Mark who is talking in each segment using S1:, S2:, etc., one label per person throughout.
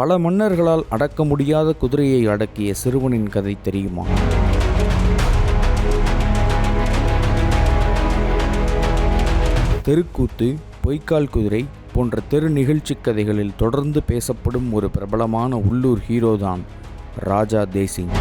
S1: பல மன்னர்களால் அடக்க முடியாத குதிரையை அடக்கிய சிறுவனின் கதை தெரியுமா? தெருக்கூத்து பொய்க்கால் குதிரை போன்ற தெரு நிகழ்ச்சி கதைகளில் தொடர்ந்து பேசப்படும் ஒரு பிரபலமான உள்ளூர் ஹீரோதான் ராஜா தேசிங்.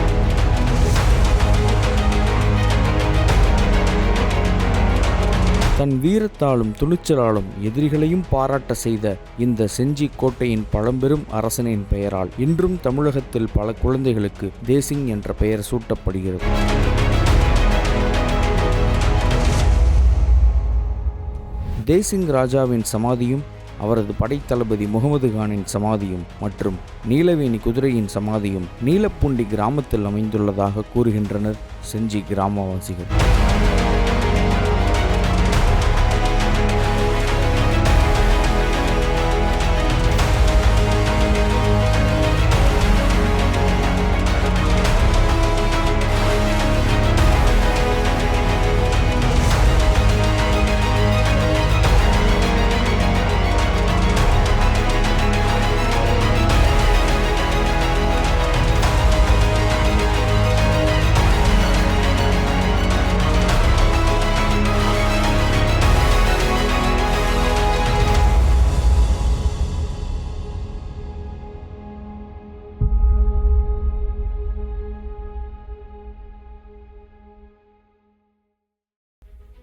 S1: தன் வீரத்தாலும் துணிச்சலாலும் எதிரிகளையும் பாராட்ட செய்த இந்த செஞ்சி கோட்டையின் பழம்பெரும் அரசனின் பெயரால் இன்றும் தமிழகத்தில் பல குழந்தைகளுக்கு தேசிங் என்ற பெயர் சூட்டப்படுகிறது. தேசிங் ராஜாவின் சமாதியும் அவரது படைத்தளபதி முகமது கானின் சமாதியும் மற்றும் நீலவேணி குதிரையின் சமாதியும் நீலப்புண்டி கிராமத்தில் அமைந்துள்ளதாக கூறுகின்றனர் செஞ்சி கிராமவாசிகள்.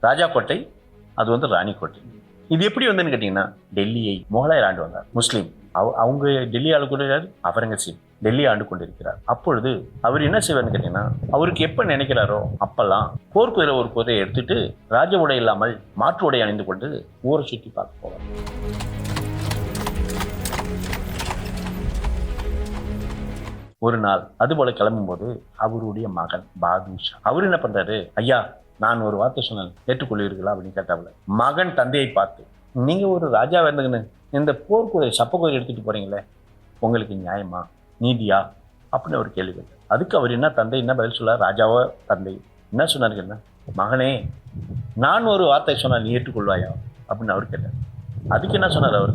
S2: ராஜா கோட்டை அது வந்து ராணி கோட்டை இது எப்படி வந்துன்னு கேட்டிங்கன்னா டெல்லியை முகலாயர் ஆண்டு வந்தார் முஸ்லீம். அவ அவங்க டெல்லி ஆளு கூட அவரங்கசீப் டெல்லி ஆண்டு கொண்டிருக்கிறார் அப்பொழுது அவர் என்ன செய்வார்னு கேட்டீங்கன்னா அவருக்கு எப்போ நினைக்கிறாரோ அப்பெல்லாம் போர்க்குதிரை ஒரு குதிரையை எடுத்துட்டு ராஜ உடை இல்லாமல் மாற்று உடை அணிந்து கொண்டு ஊரை சுற்றி பார்க்க போவார். ஒரு நாள் அதுபோல கிளம்பும்போது அவருடைய மகன் பாதுஷா. அவர் என்ன பண்றாரு? ஐயா நான் ஒரு வார்த்தை சொன்னேன் ஏற்றுக்கொள்வீர்களா அப்படின்னு கேட்டாப்புல. மகன் தந்தையை பார்த்து நீங்கள் ஒரு ராஜா இருந்துங்கன்னு இந்த போர்க்குதிரை சப்பக்குதிரை எடுத்துகிட்டு போகிறீங்களே உங்களுக்கு நியாயமா? நீதியா? அப்படின்னு அவர் கேள்வி அதுக்கு அவர் என்ன தந்தை என்ன பதில் சொல்ல ராஜாவோ தந்தை? என்ன சொன்னார் என்ன மகனே நான் ஒரு வார்த்தை சொன்னால் நீ ஏற்றுக்கொள்வாயா? அப்படின்னு அவர் கேட்டார். அதுக்கு என்ன சொன்னார் அவர்?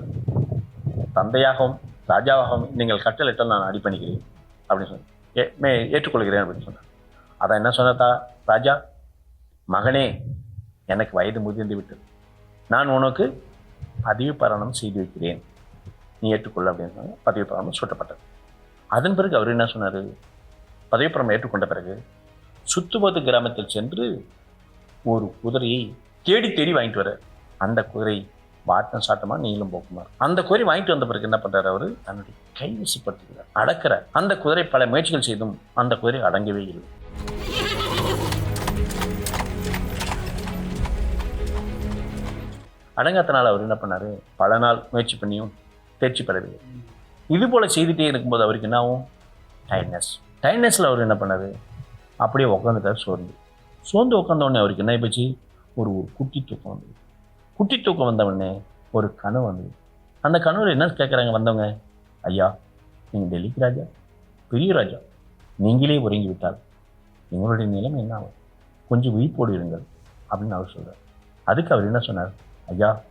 S2: தந்தையாகவும் ராஜாவாகவும் நீங்கள் கட்டளையிட்டால் நான் அடி பண்ணிக்கிறேன் அப்படின்னு சொன்னேன் ஏ மே ஏற்றுக்கொள்கிறேன் அப்படின்னு சொன்னார். அதான் என்ன சொன்னதா ராஜா? மகனே எனக்கு வயது முதிர்ந்து விட்டது. நான் உனக்கு பதவி பரணம் செய்து வைக்கிறேன். நீ ஏற்றுக்கொள்ள அப்படின்னு சொன்னாங்க. பதவி பரணம் சுட்டப்பட்டது. அதன் பிறகு அவர் என்ன சொன்னார்? பதவி பரணம் ஏற்றுக்கொண்ட பிறகு சுத்துபோது கிராமத்தில் சென்று ஒரு குதிரையை தேடி தேடி வாங்கிட்டு வர. அந்த குதிரை வாட்டம் சாட்டமா நீளும் போக்குமார் அந்த குதிரை வாங்கிட்டு வந்த பிறகு என்ன பண்றாரு அவரு? தன்னுடைய கைவசப்படுத்துகிறார் அடக்கிற அந்த குதிரை பல முயற்சிகள் செய்தும் அந்த குதிரை அடங்கவே இல்லை. அடங்காத்தனால் அவர் என்ன பண்ணாரு? பல நாள் முயற்சி பண்ணியும் தேர்ச்சி பெறவில்லை. இது போல் செய்துட்டே இருக்கும்போது அவருக்கு என்ன ஆகும்? டயர்ட்னஸ் டயர்ட்னஸில் அவர் என்ன பண்ணாரு? அப்படியே உட்காந்துட்டார் சோர்ந்து. சோர்ந்து உட்காந்தவுடனே அவருக்கு என்ன போச்சு ஒரு ஒரு குட்டி தூக்கம் வந்தது. குட்டி தூக்கம் வந்த ஒரு கனவு வந்தது. அந்த கனவுல என்ன கேட்குறாங்க வந்தவங்க? ஐயா நீங்கள் டெல்லிக்கு ராஜா பெரிய ராஜா. நீங்களே உறங்கி விட்டால் எங்களுடைய நிலைமை என்ன ஆகும்? கொஞ்சம் விழிப்போடு இருங்கள் அப்படின்னு அவர் சொல்கிறார் அதுக்கு அவர் என்ன சொன்னார்? ஐயா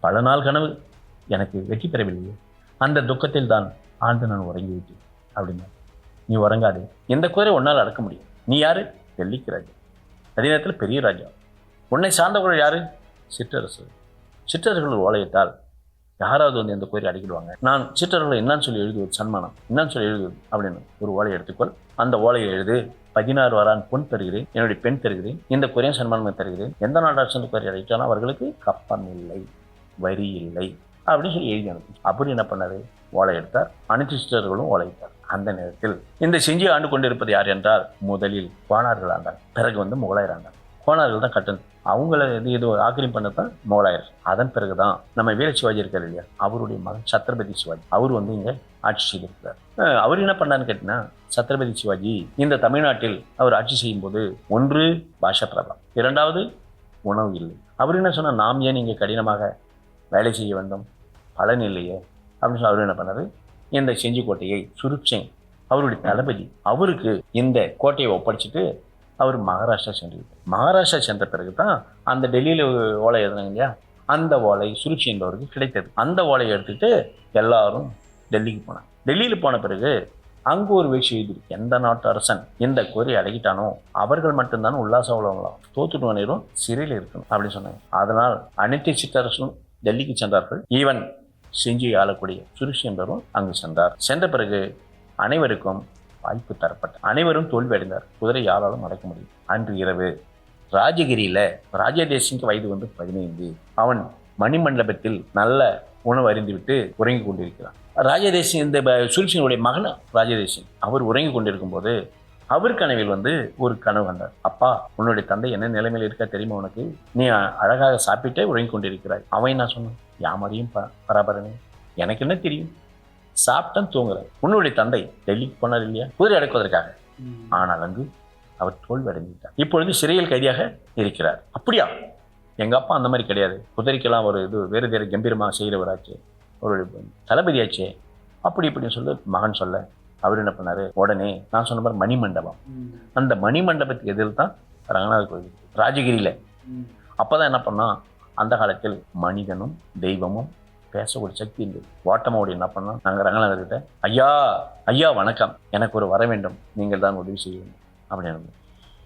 S2: பல நாள் கனவு. எனக்கு வெற்றி பெறவில்லையே. அந்த துக்கத்தில் தான் ஆண்டு நான் உறங்கி விட்டேன் அப்படின்னா. நீ உறங்காதே. எந்த குதிரை உன்னால் அடக்க முடியும். நீ யாரு? டெல்லிக்கு ராஜா. அதே நேரத்தில் பெரிய ராஜா. உன்னை சார்ந்தவர்கள் யாரு? சிற்றரசு சிற்றர்கள் ஓலையிட்டால் யாராவது வந்து எந்த கோரி அடிக்கிடுவாங்க? நான் சிற்றர்களை என்னன்னு சொல்லி எழுதுவது சன்மானம் என்னன்னு சொல்லி எழுதுவது அப்படின்னு ஒரு ஓலையை எடுத்துக்கொள். அந்த ஓலையை எழுது பதினாறு வாரான் பொன் தருகிறேன் என்னுடைய பெண் தருகிறேன் இந்த குறையும் சன்மானம் தருகிறேன் எந்த நாடாட்சி கோரி அடைச்சாலும் அவர்களுக்கு கப்பம் இல்லை வரி இல்லை அப்படின்னு சொல்லி எழுதி அனுப்பி. அப்படி என்ன பண்ணாரு? ஓலை எடுத்தார் அனைத்து சிற்றர்களும் ஓலையிட்டார் அந்த நேரத்தில் இந்த செஞ்சி ஆண்டு கொண்டிருப்பது யார் என்றால் முதலில் கோணார்கள் ஆண்டார் பிறகு வந்து முகலாயர் ஆண்டார் கோணார்கள் தான் கட்டன் அவங்கள இது இது ஆக்கிரமி பண்ணதான் முகலாயர் அதன் பிறகு தான் நம்ம வீர சிவாஜி இருக்கார் இல்லையா? அவருடைய மகன் சத்ரபதி சிவாஜி. அவர் வந்து இங்கே ஆட்சி செய்திருக்கிறார். அவர் என்ன பண்ணான்னு கேட்டீங்கன்னா சத்ரபதி சிவாஜி இந்த தமிழ்நாட்டில் அவர் ஆட்சி செய்யும் போது ஒன்று பாஷா பிரபா இரண்டாவது உணவு இல்லை. அவர் என்ன சொன்னால் நாம் ஏன் இங்கே கடினமாக வேலை செய்ய வேண்டும்? பலன் இல்லையே. அப்படின்னு சொல்லி அவர் என்ன பண்ணாரு? இந்த செஞ்சி கோட்டையை சுருட்சேன் அவருடைய தளபதி அவருக்கு இந்த கோட்டையை ஒப்படைச்சிட்டு அவர் மகாராஷ்டிரா சென்று மகாராஷ்டிரா சென்ற பிறகு தான் அந்த டெல்லியில் ஓலை எழுதுனாங்க இல்லையா? அந்த ஓலை சுருட்சி என்பவருக்கு கிடைத்தது. அந்த ஓலையை எடுத்துகிட்டு எல்லாரும் டெல்லிக்கு போனாங்க. டெல்லியில் போன பிறகு அங்கே ஒரு விஷயம் எழுதியிருக்கு எந்த நாட்டு அரசன் இந்த கோரி அடக்கிட்டானோ அவர்கள் மட்டும்தான் உல்லாச உள்ளவங்களாம் தோத்துட்டு வரையிலும் சிறையில் இருக்கணும் அப்படின்னு சொன்னாங்க. அதனால் அனைத்து சிற்றரசும் டெல்லிக்கு சென்றார்கள். ஈவன் செஞ்சி ஆளக்கூடிய சுருஷ் என்பவரும் அங்கு சென்றார். சென்ற பிறகு அனைவருக்கும் வாய்ப்பு தரப்பட்ட அனைவரும் தோல்வி அடைந்தார். குதிரை யாராலும் அடைக்க முடியும். அன்று இரவு ராஜகிரியில ராஜதேசிங்க வயது வந்து பதினைந்து. அவன் மணிமண்டபத்தில் நல்ல உணவு அறிந்துவிட்டு உறங்கி கொண்டிருக்கிறான். ராஜதேசிங் இந்த ப- மகன் ராஜதேசிங் அவர் உறங்கி கொண்டிருக்கும் போது அவர் கனவில் வந்து ஒரு கனவு வந்தார் அப்பா உன்னுடைய தந்தை என்ன நிலைமையில் இருக்கா தெரியுமா உனக்கு? நீ அழகாக சாப்பிட்டே உறங்கி கொண்டிருக்கிறாய். அவன் நான் சொன்னான்? யாமறியும் பராபரமே. எனக்கு என்ன தெரியும்? சாப்பிட்டேன் தூங்குறேன் உன்னுடைய தந்தை டெல்லிக்கு போனார் இல்லையா? குதிரை அடக்குவதற்காக ஆனால் அங்கு அவர் தோல்வி அடைந்துவிட்டார் இப்பொழுது சிறையில் கைதியாக இருக்கிறார். அப்படியா? எங்க அப்பா அந்த மாதிரி கிடையாது. குதிரைக்கெல்லாம் ஒரு இது வேறு வேறு கம்பீரமாக செய்கிறவராச்சு ஒரு தளபதியாச்சே அப்படி இப்படின்னு சொல்லி மகன் சொல்ல அவர் என்ன பண்ணாரு? உடனே நான் சொன்ன மாதிரி மணிமண்டபம். அந்த மணிமண்டபத்துக்கு எதிரில் தான் ரங்கநாத கோயில். ராஜகிரியில. அப்பதான் என்ன பண்ணா அந்த காலத்தில் மனிதனும் தெய்வமும் பேசக்கூடிய சக்தி இல்லை. வாட்டமோடி என்ன பண்ணோம் நாங்கள் ரங்கநாதர்கிட்ட ஐயா ஐயா வணக்கம். எனக்கு ஒரு வர வேண்டும். நீங்கள் தான் உதவி செய்ய வேண்டும். அப்படின்னு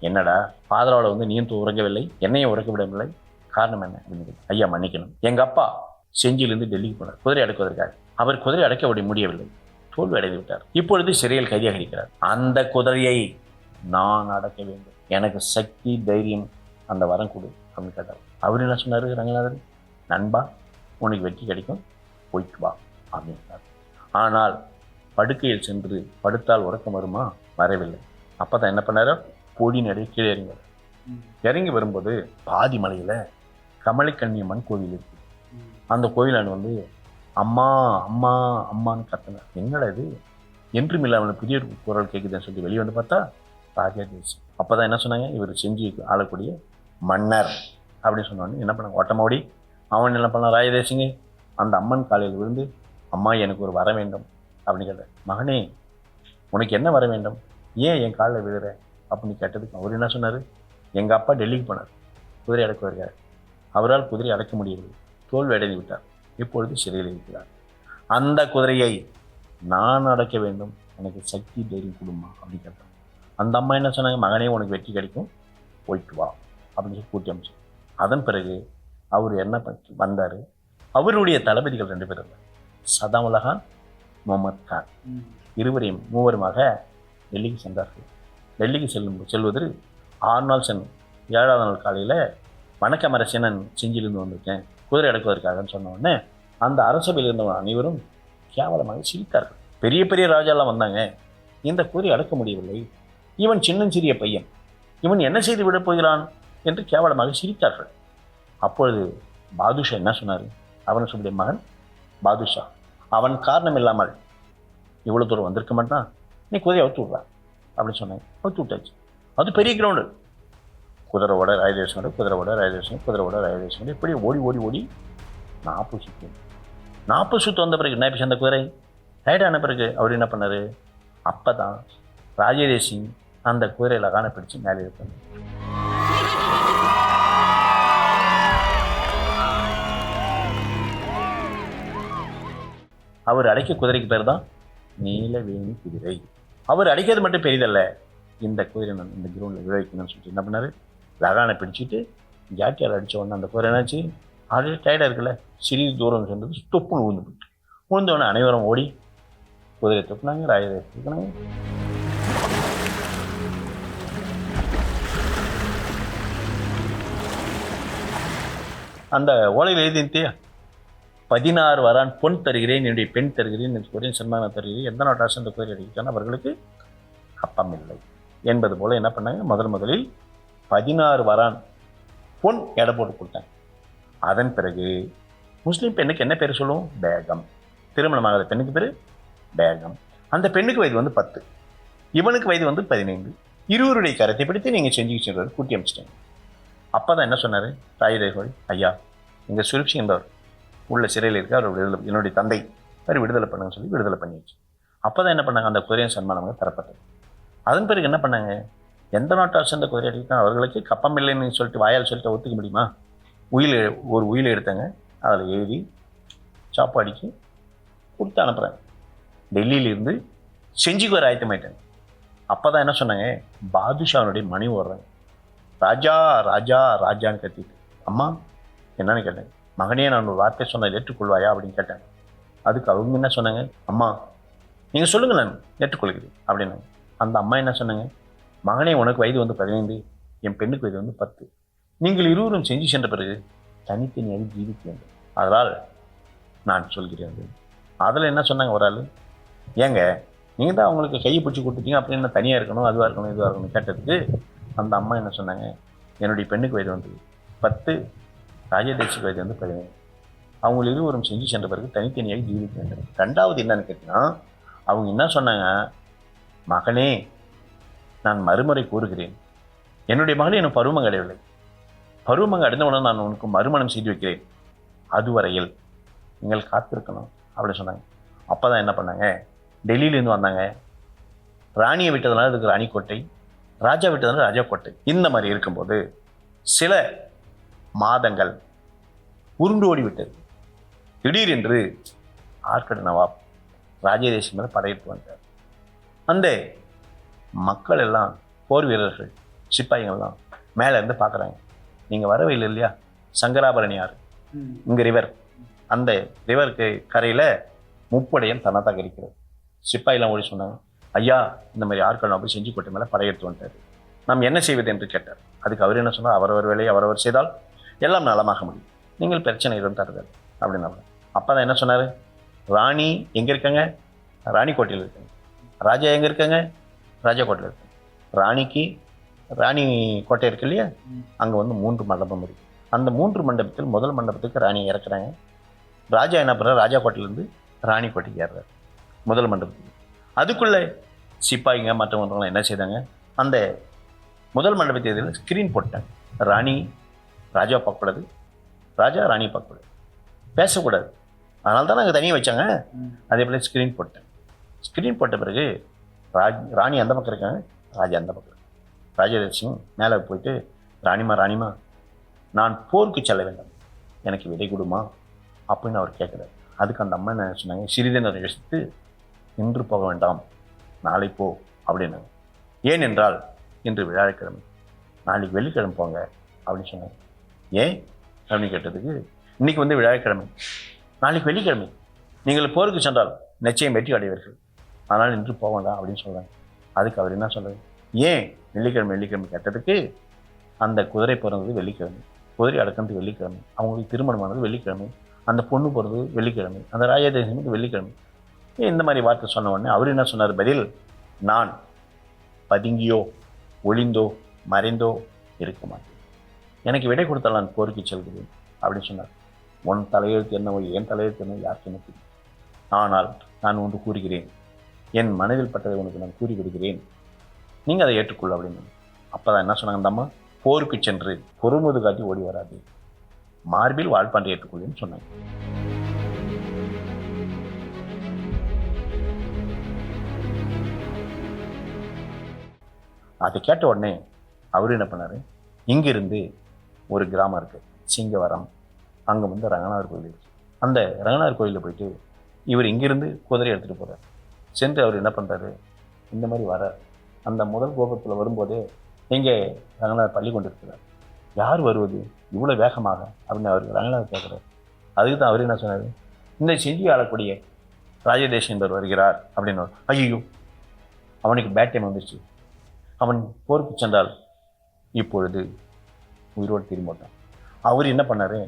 S2: என்னடா? பாதராவில் வந்து நீந்தும் உறங்கவில்லை. என்னையும் உறக்க விடவில்லை. காரணம் என்ன? அப்படின்னு ஐயா மன்னிக்கணும். எங்க அப்பா செஞ்சியிலிருந்து டெல்லிக்கு போனார். குதிரை அடக்குவதற்காக. அவர் குதிரை அடக்க முடியவில்லை. தோல்வி அடைந்து விட்டார். இப்பொழுது சிறையில் கைதியாக இருக்கிறார் அந்த குதிரையை நான் அடக்க வேண்டும். எனக்கு சக்தி தைரியம் அந்த வரம் கொடு. அப்படின்னு கேட்டார். அவர் என்ன சொன்னார் ரங்கநாதன் நண்பா உனக்கு வெற்றி கிடைக்கும். போயிட்டு வா. அப்படின்னார் ஆனால் படுக்கையில் சென்று படுத்தால் உறக்கம் வருமா? வரவில்லை. அப்போ தான் என்ன பண்ணார்? பொடி நடைய கீழே இறங்கினார். இறங்கி வரும்போது பாதி மலையில கமலிக்கண்ணியம்மன் கோவில் இருக்கு அந்த கோயிலாண்டு வந்து அம்மா அம்மா அம்மான்னு கத்தினார். என்னடா இது? என்றும் இல்லாமல் புதிய ஒரு குரல் கேட்குதுன்னு சொல்லி வெளியே வந்து பார்த்தா ராஜா தேசி அப்பதான் என்ன சொன்னாங்க? இவர் செஞ்சு ஆளக்கூடிய மன்னர் அப்படின்னு சொன்னோடனே என்ன பண்ணாங்க? ஓட்டமோடி அவன் என்ன பண்ணான்? ராயதேசிங்க அந்த அம்மன் காலையில் விழுந்து அம்மா எனக்கு ஒரு வர வேண்டும். அப்படின்னு கேட்டார் மகனே உனக்கு என்ன வர வேண்டும்? ஏன் என் காலில் விழுற? அப்படின்னு கேட்டதுக்கு அவர் என்ன சொன்னார்? எங்கள் அப்பா டெல்லிக்கு போனார். குதிரை அடக்க வருகிறார். அவரால் குதிரை அடக்க முடியவில்லை. தோல்வி அடைந்து விட்டார். இப்பொழுது சிறையில் இருக்கிறார். அந்த குதிரையை நான் அடக்க வேண்டும். எனக்கு சக்தி தைரியம் கொடுமா? அப்படின்னு கேட்டார் அந்த அம்மா என்ன சொன்னாங்க? மகனே உனக்கு வெற்றி கிடைக்கும். போயிட்டு வா. அப்படின்னு சொல்லி கூட்டி அமைச்சு அதன் பிறகு அவர் என்ன பண்ணி வந்தார்? அவருடைய தளபதிகள் ரெண்டு பேர் இருந்தார் சதாமுலகான் முகமது கான். இருவரையும் மூவருமாக டெல்லிக்கு சென்றார்கள். டெல்லிக்கு செல்லும் செல்வதில் ஆறு நாள் சென்னும் ஏழாவது நாள் காலையில் வணக்கம் அரசே நான் செஞ்சிலிருந்து வந்திருக்கேன். குதிரை அடக்குவதற்காகன்னு சொன்ன உடனே அந்த அரசபையில் இருந்தவங்க அனைவரும் கேவலமாக சிரித்தார்கள். பெரிய பெரிய ராஜாலாம் வந்தாங்க. இந்த குதிரை அடக்க முடியவில்லை. இவன் சின்னஞ்சிறிய பையன். இவன் என்ன செய்து விடப் போகிறான்? என்று கேவலமாக சிரித்தார்கள். அப்பொழுது பாதுஷா என்ன சொன்னார்? அவன் சொல்லிய மகன் பாதுஷா. அவன் காரணம் இல்லாமல் இவ்வளோ தூரம் வந்திருக்க மாட்டான். நீ குதிரையை அவுத்து விட்றா அப்படின்னு சொன்னேன். அவுத்து விட்டாச்சு. அது பெரிய கிரவுண்டு குதிரையோட ராயதேசனோட குதிரையோட ராயதேசன் குதிரையோட ராயதேசன் இப்படி ஓடி ஓடி ஓடி நாற்பது சுற்று நாற்பது சுற்று வந்த பிறகு என்ன அந்த குதிரை? ஆன பிறகு அவர் என்ன பண்ணார்? அப்போ தான் ராஜதேசி அந்த குதிரையில் காணப்பிடிச்சு மேலே இருப்பாங்க அவர் அடைக்க குதிரைக்கு பேர் தான் நீலவேணி குதிரை. அவர் அடிக்கிறது மட்டும் பெரியதல்ல இந்த குதிரை நான் இந்த கிரவுண்டில் விளைவிக்கணும்னு சொல்லிட்டு என்ன பண்ணார்? லகானை பிடிச்சிட்டு ஜாட்டியால் அடித்த உடனே அந்த குதிரை என்னாச்சு? ஆல்ரெடி டயர்டாக இருக்குல்ல? சிறிது தூரம் சென்றது தொப்புன்னு விழுந்து போட்டு விழுந்த அனைவரும் ஓடி குதிரை தொப்புனாங்க ராயரை தூக்குனாங்க அந்த ஓலையில் எழுதின்ட்டியா பதினாறு வரான் பொன் தருகிறேன் என்னுடைய பெண் தருகிறேன் என்று கூறேன் சன்மானம் தருகிறேன் எந்த நாட்டு அரசு அந்த கோயில் அடிக்கிறான் அவர்களுக்கு அப்பம் இல்லை என்பது போல என்ன பண்ணாங்க? முதல் முதலில் பதினாறு வரான் பொன் எடை போட்டு கொடுத்தாங்க. அதன் பிறகு முஸ்லீம் பெண்ணுக்கு என்ன பேர் சொல்லுவோம் பேகம். திருமணமாகாத பெண்ணுக்கு பேர்? பேகம். அந்த பெண்ணுக்கு வயது வந்து பத்து. இவனுக்கு வயது வந்து பதினைந்து. இருவருடைய கருத்தை பிடித்து நீங்கள் செஞ்சு கூட்டி அமைச்சிட்டாங்க. அப்போ தான் என்ன சொன்னார்? ராஜதேகோடி ஐயா இங்கே சுருப்சி என்பவர் உள்ள சிறையில் இருக்க அவர் விடுதலை என்னுடைய தந்தை. அவர் விடுதலை பண்ணுங்கன்னு சொல்லி விடுதலை பண்ணிடுச்சு அப்போ தான் என்ன பண்ணாங்க? அந்த குதிரையின் சன்மானம் தரப்பட்டது. அதன் பிறகு என்ன பண்ணாங்க? எந்த நாட்டை சேர்ந்த அந்த குதிரை அவர்களுக்கு கப்பம் இல்லைன்னு சொல்லிட்டு வாயால் சொல்லிட்டு ஒத்துக்க முடியுமா? உயில் ஒரு உயில் எடுத்தாங்க. அதில் எழுதி சாப்பாடிக்கு கொடுத்து அனுப்புகிறேன் டெல்லியிலிருந்து செஞ்சுக்கு வர ஆயத்தமாயிட்டாங்க அப்போ தான் என்ன சொன்னாங்க? பாதுஷானுடைய மணி ஓடுறாங்க. ராஜா ராஜா ராஜான்னு கத்திட்டு. அம்மா என்னன்னு கேட்டாங்க. மகனே நான் ஒரு வார்த்தை சொன்ன ஏற்றுக்கொள்வாயா அப்படின்னு கேட்டேன். அதுக்கு அவங்க என்ன சொன்னாங்க? அம்மா நீங்கள் சொல்லுங்கள் நான் ஏற்றுக்கொள்கிறேன் அப்படின்னாங்க. அந்த அம்மா என்ன சொன்னாங்க? மகனே உனக்கு வயது வந்து பதினைந்து என் பெண்ணுக்கு வயது வந்து பத்து. நீங்கள் இருவரும் செஞ்சு சென்ற பிறகு தனித்தனியாக ஜீவிக்க வேண்டும். அதனால் நான் சொல்கிறேன் அதில் என்ன சொன்னாங்க ஒரு ஆள்? ஏங்க நீங்கள் தான் அவங்களுக்கு கையை பிடிச்சி கொடுத்துட்டீங்க அப்படி என்ன தனியாக இருக்கணும் அதுவாக இருக்கணும் இதுவாக இருக்கணும் கேட்டதுக்கு அந்த அம்மா என்ன சொன்னாங்க? என்னுடைய பெண்ணுக்கு வயது வந்து பத்து ராஜதேஷ் வயது வந்து பதினேழு. அவங்க இருவரும் செஞ்சு சென்ற பிறகு தனித்தனியாக ஜீவிக்க வேண்டும். ரெண்டாவது என்னன்னு கேட்டிங்கன்னா அவங்க என்ன சொன்னாங்க? மகனே நான் மறுமுறை கூறுகிறேன். என்னுடைய மகன் எனக்கு பருவம் அடையவில்லை. பருவம் அடைந்தவுடன் நான் உனக்கு மறுமணம் செய்து வைக்கிறேன். அதுவரையில் நீங்கள் காத்திருக்கணும். அப்படின்னு சொன்னாங்க. அப்போ தான் என்ன பண்ணாங்க? டெல்லியிலேருந்து வந்தாங்க. ராணியை விட்டதுனால இதுக்கு ராணிக்கோட்டை ராஜா விட்டதுனால ராஜா கோட்டை. இந்த மாதிரி இருக்கும்போது சில மாதங்கள் உருண்டு ஓடி விட்டது திடீரென்று ஆற்கடு நவாப் ராஜதேசம் மேலே படையெடுத்து வந்தார். அந்த மக்கள் எல்லாம் போர் வீரர்கள் சிப்பாய்கள்லாம் மேலே இருந்து பார்க்குறாங்க. நீங்கள் வரவே இல்லை இல்லையா? சங்கராபரணி ஆறு. இங்கே ரிவர் அந்த ரிவருக்கு கரையில் முப்படையன் தன்னதாக இருக்கிறது. சிப்பாயெல்லாம் ஓடி சொன்னாங்க ஐயா இந்த மாதிரி ஆட்கள் போய் செஞ்சு கோட்டை மேலே படையெடுத்து வந்துட்டார். நாம் என்ன செய்வது? என்று கேட்டார். அதுக்கு அவர் என்ன சொன்னார்? அவரவர் வேலையை அவரவர் செய்தால் எல்லாம் நலமாக முடியும். நீங்கள் பிரச்சனை எதுவும் தருதல். அப்படின்னு அப்போ தான் என்ன சொன்னார்? ராணி எங்கே இருக்காங்க? ராணிக்கோட்டையில் இருக்காங்க. ராஜா எங்கே இருக்காங்க? ராஜா கோட்டையில் இருக்காங்க. ராணிக்கு ராணி கோட்டை இருக்கு இல்லையா? அங்கே வந்து மூன்று மண்டபம் இருக்கு. அந்த மூன்று மண்டபத்தில் முதல் மண்டபத்துக்கு ராணி இறக்குறாங்க. ராஜா என்ன பண்ணுறாரு ராஜா கோட்டையிலேருந்து ராணி கோட்டைக்கு ஏறுறாரு. முதல் மண்டபத்துக்கு. அதுக்குள்ளே சிப்பாயிங்க மற்றவங்கலாம் என்ன செய்தாங்க? அந்த முதல் மண்டபத்தை இதில் ஸ்க்ரீன் போட்டாங்க. ராணி ராஜா பார்க்கக்கூடாது. ராஜா ராணி பார்க்கக்கூடாது. பேசக்கூடாது. அதனால தான் நாங்கள் தனியாக வச்சாங்க. அதே போல் ஸ்க்ரீன் போட்டேன். ஸ்க்ரீன் போட்ட பிறகு ராஜ் ராணி அந்த பக்கம் இருக்காங்க. ராஜா அந்த பக்கம். ராஜதேசிங் மேலே போயிட்டு ராணிமா ராணிமா நான் போருக்கு செல்ல வேண்டும். எனக்கு விடை கொடுமா? அப்படின்னு அவர் கேட்குறாரு. அதுக்கு அந்த அம்மா என்ன சொன்னாங்க? சிறிது நேரம் யோசித்து இன்று போக வேண்டாம். நாளை போ அப்படின்னாங்க. ஏனென்றால் இன்று வியாழக்கிழமை. நாளைக்கு வெள்ளிக்கிழமை போங்க அப்படின்னு சொன்னாங்க. ஏன்? அப்படின்னு கேட்டதுக்கு இன்னைக்கு வந்து வியாழக்கிழமை. நாளைக்கு வெள்ளிக்கிழமை. நீங்கள் போருக்கு சென்றால் நிச்சயம் வெற்றி அடைவீர்கள். ஆனால் இன்று போக வேண்டாம் அப்படின்னு சொல்கிறாங்க அதுக்கு அவர் என்ன சொல்கிறார் ஏன் வெள்ளிக்கிழமை வெள்ளிக்கிழமை கேட்டதுக்கு அந்த குதிரை பிறந்தது வெள்ளிக்கிழமை. குதிரை அடக்கிறது வெள்ளிக்கிழமை. அவங்களுக்கு திருமணமானது வெள்ளிக்கிழமை. அந்த பொண்ணு போகிறது வெள்ளிக்கிழமை. அந்த ராஜதேசனுக்கு வெள்ளிக்கிழமை. இந்த மாதிரி வார்த்தை சொன்ன உடனே அவர் என்ன சொன்னார் பதில்? நான் பதுங்கியோ ஒளிந்தோ மறைந்தோ இருக்க மாட்டேன். எனக்கு விடை கொடுத்தால் நான் கோரிக்கை செல்கிறேன் அப்படின்னு சொன்னார். உன் தலையெழுத்து என்னவோ என் தலையெழுத்து என்னவோ யாருக்கு எனக்கு ஆனால் நான் ஒன்று கூறுகிறேன். என் மனதில் பட்டதை உனக்கு நான் கூறி விடுகிறேன். நீங்கள் அதை ஏற்றுக்கொள்ள அப்படின்னு அப்போ தான் என்ன சொன்னாங்க அந்த அம்மா? போருக்கு சென்று பொறுமுது காட்டி ஓடி வராது. மார்பில் வாழ்ப்பாண்டை ஏற்றுக்கொள்ளுன்னு சொன்னாங்க. அதை கேட்ட உடனே அவர் என்ன பண்ணாரு? இங்கிருந்து ஒரு கிராமம் இருக்குது சிங்கவரம். அங்கே வந்து ரங்கநாதர் கோயில் அந்த ரங்கநாதர் கோயிலில் போயிட்டு இவர் இங்கிருந்து குதிரை எடுத்துகிட்டு போகிறார் சென்று அவர் என்ன பண்ணுறாரு இந்த மாதிரி வர அந்த முதல் கோபத்தில் வரும்போதே எங்கே ரங்கநாதர் பள்ளி கொண்டு இருக்கிறார் யார் வருவது? இவ்வளோ வேகமாக அப்படின்னு அவர் ரங்கநாதர் கேட்குறாரு. அதுக்கு தான் அவர் என்ன சொன்னார்? இந்த செய்தி ஆளக்கூடிய ராஜதேஷ் என்பவர் வருகிறார் அப்படின்னு ஐயோ அவனுக்கு பேட் டைம் வந்துருச்சு. அவன் போருக்கு சென்றால் இப்பொழுது உயிரோடு திரும்ப மாட்டான். அவர் என்ன பண்ணாரு?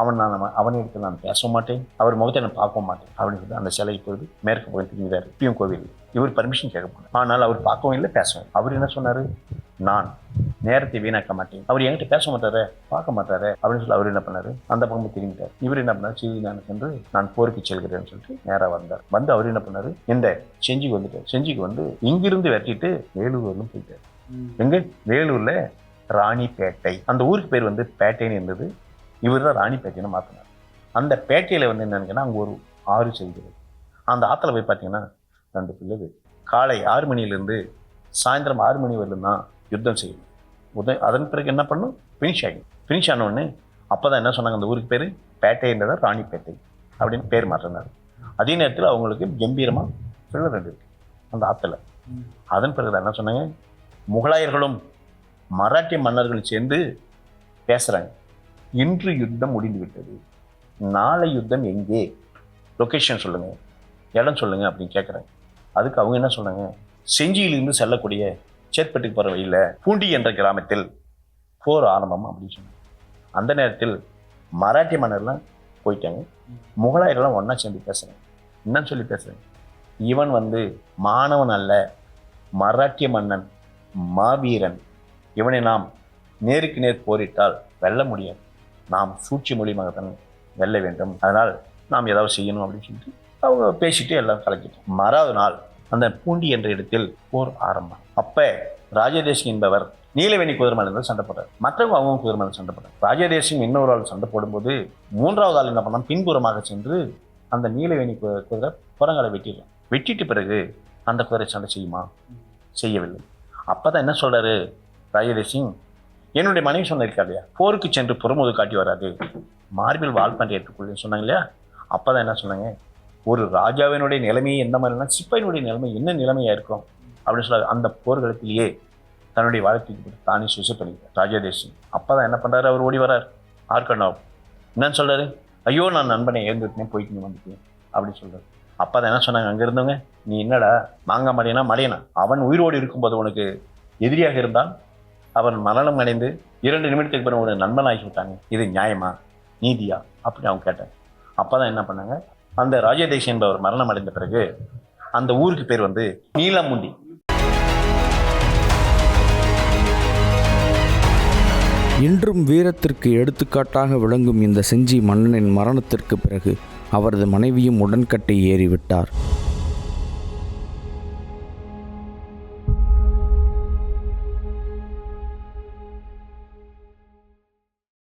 S2: அவன் நான் அவனிடத்தில் நான் பேச மாட்டேன். அவர் முகத்தை நான் பார்க்க மாட்டேன். அப்படின்னு சொல்லி அந்த சிலை இப்பொழுது மேற்கு போய் திரும்பிதார் இப்பயும் கோவில் இவர் பர்மிஷன் கேட்க போனார். ஆனால் அவர் பார்க்கவும் இல்லை பேசவும். அவர் என்ன சொன்னார்? நான் நேரத்தை வீணாக்க மாட்டேன். அவர் என்கிட்ட பேச மாட்டாரு பார்க்க மாட்டாரு அப்படின்னு சொல்லி அவர் என்ன பண்ணாரு? அந்த பக்கம் திரும்பிட்டார். இவர் என்ன பண்ணார்? சிவி நான் சென்று நான் போருக்கு செல்கிறேன்னு சொல்லிட்டு நேராக வந்தார். வந்து அவர் என்ன பண்ணாரு? இந்த செஞ்சிக்கு வந்துட்டார். செஞ்சிக்கு வந்து இங்கிருந்து வெட்டிட்டு வேலூர் வரலும் போயிட்டார். எங்க? வேலூர்ல ராணிப்பேட்டை. அந்த ஊருக்கு பேர் வந்து பேட்டைன்னு இருந்தது. இவர் தான் ராணிப்பேட்டைன்னு மாற்றினார் அந்த பேட்டையில் வந்து என்னன்னு அங்கே ஒரு ஆறு செல்கிறது அந்த ஆற்றுல போய் பார்த்தீங்கன்னா ரெண்டு பிள்ளைகள். காலை ஆறு மணியிலேருந்து சாயந்தரம் ஆறு மணி வரலும் தான் யுத்தம் செய்யணும் உத அதன் பிறகு என்ன பண்ணும்? ஃபினிஷ் ஆகிடும். ஃபினிஷ் ஆன உடனே அப்போ தான் என்ன சொன்னாங்க? அந்த ஊருக்கு பேர் பேட்டைன்றதை ராணிப்பேட்டை அப்படின்னு பேர் மாற்றினார். அதே நேரத்தில் அவங்களுக்கு கம்பீரமாக பிள்ளை ரெண்டு இருக்கு. அந்த ஆற்றுல அதன் பிறகு என்ன சொன்னாங்க? முகலாயர்களும் மராட்டிய மன்னர்கள் சேர்ந்து பேசுகிறாங்க இன்று யுத்தம் முடிந்து விட்டது நாளை யுத்தம் எங்கே? லொக்கேஷன் சொல்லுங்கள் இடம் சொல்லுங்கள் அப்படின்னு கேட்குறாங்க அதுக்கு அவங்க என்ன சொன்னாங்க செஞ்சியிலிருந்து செல்லக்கூடிய சேத்பட்டுக்கு போகிற வழியில் பூண்டி என்ற கிராமத்தில் போர் ஆரம்பம் அப்படின்னு சொன்னாங்க. அந்த நேரத்தில் மராட்டிய மன்னர்லாம் போயிட்டாங்க. முகலாயர்கள்லாம் ஒன்றா சேர்ந்து பேசுகிறாங்க என்னன்னு சொல்லி பேசுகிறாங்க இவன் வந்து மாணவன் அல்ல. மராட்டிய மன்னன் மாவீரன். இவனை நாம் நேருக்கு நேர் போரிட்டால் வெல்ல முடியாது. நாம் சூழ்ச்சி மூலியமாகத்தான் வெல்ல வேண்டும். அதனால் நாம் ஏதாவது செய்யணும் அப்படின்னு சொல்லிட்டு அவங்க பேசிட்டு எல்லாம் கலக்கிட்டோம். மறாவது நாள் அந்த பூண்டி என்ற இடத்தில் போர் ஆரம்பம். அப்போ ராஜதேசிங் என்பவர் நீலவேணி குதிரை மேல இருந்து சண்டை போடுறார் மற்றவங்க அவங்க குதிரை மேலே சண்டை போடுறார் ராஜதேசிங் இன்னொரு ஆள் சண்டை போடும்போது மூன்றாவது ஆள் என்ன பண்ணால் பின்புறமாக சென்று அந்த நீலவேணி கு- குதிரை புறங்களை வெட்டிடலாம் வெட்டிட்டு பிறகு அந்த குதிரை சண்டை செய்யுமா? செய்யவில்லை. அப்போ தான் என்ன சொல்கிறாரு ராஜதேசிங் என்னுடைய மனைவி சொன்னிருக்கா இல்லையா போருக்கு சென்று புறமுது காட்டி வராது. மார்பில் வால் பண்ணி ஏற்றுக்கொள்ளுன்னு சொன்னாங்க இல்லையா? அப்பதான் என்ன சொன்னாங்க? ஒரு ராஜாவினுடைய நிலைமையை எந்த மாதிரினா சிப்பாயினுடைய நிலைமை என்ன நிலைமையாக இருக்கும்? அப்படின்னு சொல்லாது அந்த போர்க்களத்திலேயே தன்னுடைய வாழ்க்கைக்கு தானே சுசை பண்ணிக்கிறார் ராஜாதேசிங் அப்போ தான் என்ன பண்ணுறாரு அவர் ஓடி வரார். ஆர்கண்ணாவ் என்னன்னு சொல்கிறாரு ஐயோ நான் நண்பனை ஏந்துட்டேன் போயிட்டு நீ வந்துட்டேன் அப்படின்னு சொல்கிறார் அப்போ தான் என்ன சொன்னாங்க? அங்கே இருந்தவங்க நீ என்னடா மாங்காய் மடையனா? மடையனா? அவன் உயிரோடு இருக்கும்போது உனக்கு எதிரியாக இருந்தால் அவன் மரணம் அடைந்து இரண்டு நிமிடத்துக்கு பிறகு ஒரு நண்பனாகி விட்டாங்க இது நியாயமா? நீதியா? அப்படின்னு அவங்க கேட்டேன். அப்போ தான் என்ன பண்ணாங்க? அந்த ராஜதேஷ் என்பவர் மரணம் அடைந்த பிறகு அந்த ஊருக்கு பேர் வந்து நீலாமுண்டி
S1: இன்றும் வீரத்திற்கு எடுத்துக்காட்டாக விளங்கும் இந்த செஞ்சி மன்னனின் மரணத்திற்கு பிறகு அவரது மனைவியும் உடன்கட்டை ஏறிவிட்டார்.